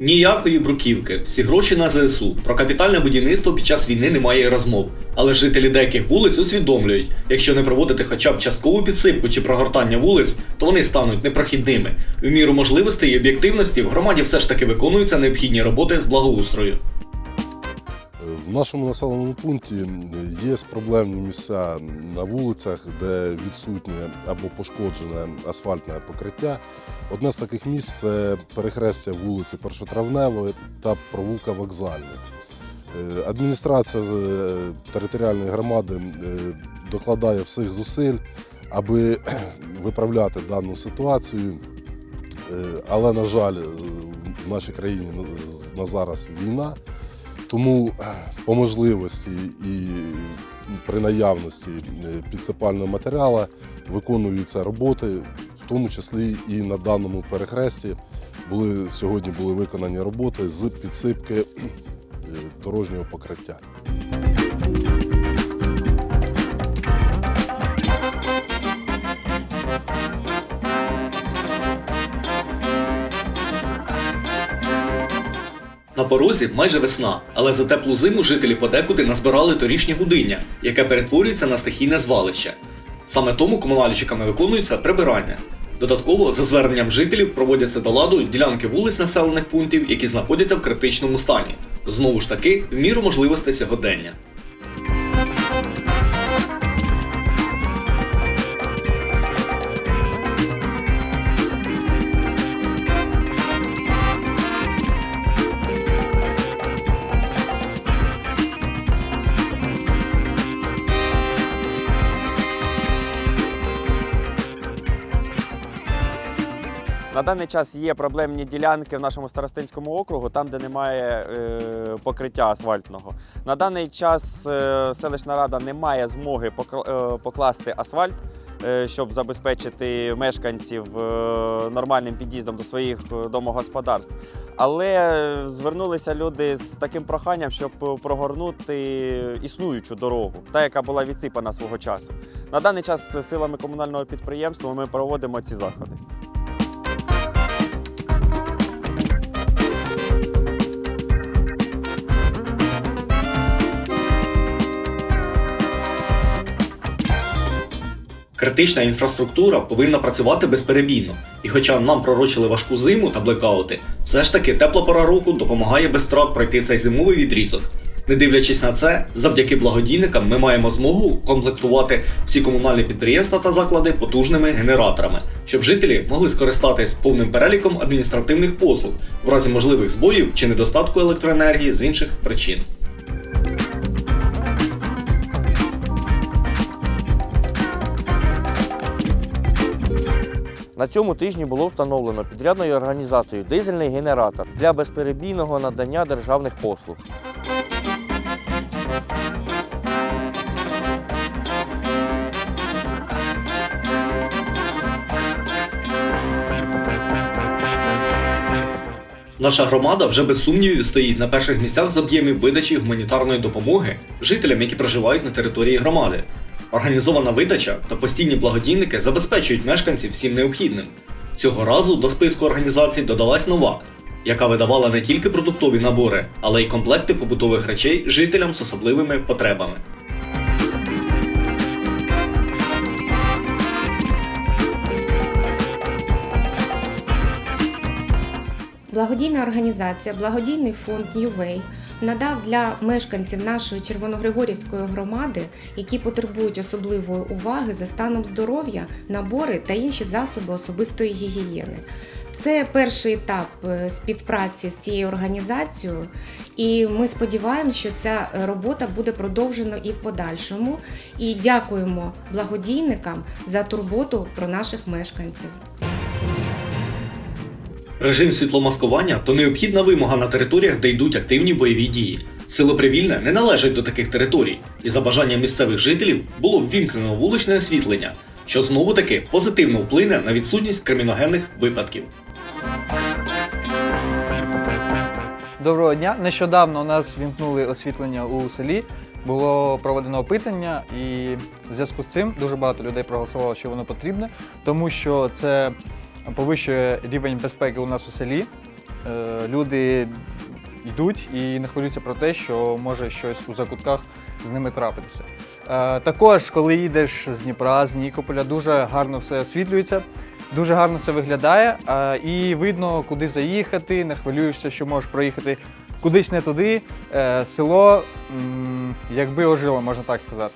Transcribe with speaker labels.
Speaker 1: Ніякої бруківки, всі гроші на ЗСУ. Про капітальне будівництво під час війни немає розмов. Але жителі деяких вулиць усвідомлюють, якщо не проводити хоча б часткову підсипку чи прогортання вулиць, то вони стануть непрохідними. У міру можливостей і об'єктивності в громаді все ж таки виконуються необхідні роботи з благоустрою.
Speaker 2: В нашому населеному пункті є проблемні місця на вулицях, де відсутнє або пошкоджене асфальтне покриття. Одне з таких місць це перехрестя вулиці Першотравневої та провулка Вокзальний. Е, Адміністрація е, територіальної громади е, докладає всіх зусиль, аби виправляти дану ситуацію. Але, на жаль, в нашій країні на зараз війна. Тому е, по можливості і при наявності е, підсипального матеріалу виконуються роботи, в тому числі і на даному перехресті були сьогодні були виконані роботи з підсипки е, дорожнього покриття.
Speaker 1: На порозі майже весна, але за теплу зиму жителі подекуди назбирали торішнє гудиння, яке перетворюється на стихійне звалище. Саме тому комунальщиками виконується прибирання. Додатково, за зверненням жителів, проводяться до ладу ділянки вулиць населених пунктів, які знаходяться в критичному стані. Знову ж таки, в міру можливостей сьогодення.
Speaker 3: На даний час є проблемні ділянки в нашому старостинському округу, там, де немає е, покриття асфальтного. На даний час е, селищна рада не має змоги е, покласти асфальт, е, щоб забезпечити мешканців е, нормальним під'їздом до своїх е, домогосподарств. Але звернулися люди з таким проханням, щоб прогорнути існуючу дорогу, та яка була відсипана свого часу. На даний час силами комунального підприємства ми проводимо ці заходи.
Speaker 1: Критична інфраструктура повинна працювати безперебійно. І хоча нам пророчили важку зиму та блекаути, все ж таки тепла пора року допомагає без втрат пройти цей зимовий відрізок. Не дивлячись на це, завдяки благодійникам ми маємо змогу комплектувати всі комунальні підприємства та заклади потужними генераторами, щоб жителі могли скористатись повним переліком адміністративних послуг в разі можливих збоїв чи недостатку електроенергії з інших причин.
Speaker 4: На цьому тижні було встановлено підрядною організацією дизельний генератор для безперебійного надання державних послуг.
Speaker 1: Наша громада вже без сумнівів стоїть на перших місцях з об'ємів видачі гуманітарної допомоги жителям, які проживають на території громади. Організована видача та постійні благодійники забезпечують мешканців всім необхідним. Цього разу до списку організацій додалась нова, яка видавала не тільки продуктові набори, але й комплекти побутових речей жителям з особливими потребами.
Speaker 5: Благодійна організація, благодійний фонд Ньювей надав для мешканців нашої Червоногригорівської громади, які потребують особливої уваги за станом здоров'я, набори та інші засоби особистої гігієни. Це перший етап е, співпраці з цією організацією, і ми сподіваємося, що ця робота буде продовжена і в подальшому. І дякуємо благодійникам за турботу про наших мешканців.
Speaker 1: Режим світломаскування то необхідна вимога на територіях, де йдуть активні бойові дії. Село Привільне не належить до таких територій, і за бажанням місцевих жителів було ввімкнено вуличне освітлення, що знову таки позитивно вплине на відсутність криміногенних випадків.
Speaker 6: Доброго дня. Нещодавно у нас вімкнули освітлення у селі. Було проведено опитання, і в зв'язку з цим дуже багато людей проголосувало, що воно потрібне, тому що це повищує рівень безпеки у нас у селі. е, люди йдуть і не хвилюються про те, що може щось у закутках з ними трапитися. Е, Також, коли їдеш з Дніпра, з Нікополя, дуже гарно все освітлюється, дуже гарно це виглядає, е, і видно, куди заїхати, не хвилюєшся, що можеш проїхати кудись не туди. Село якби ожило, можна так сказати.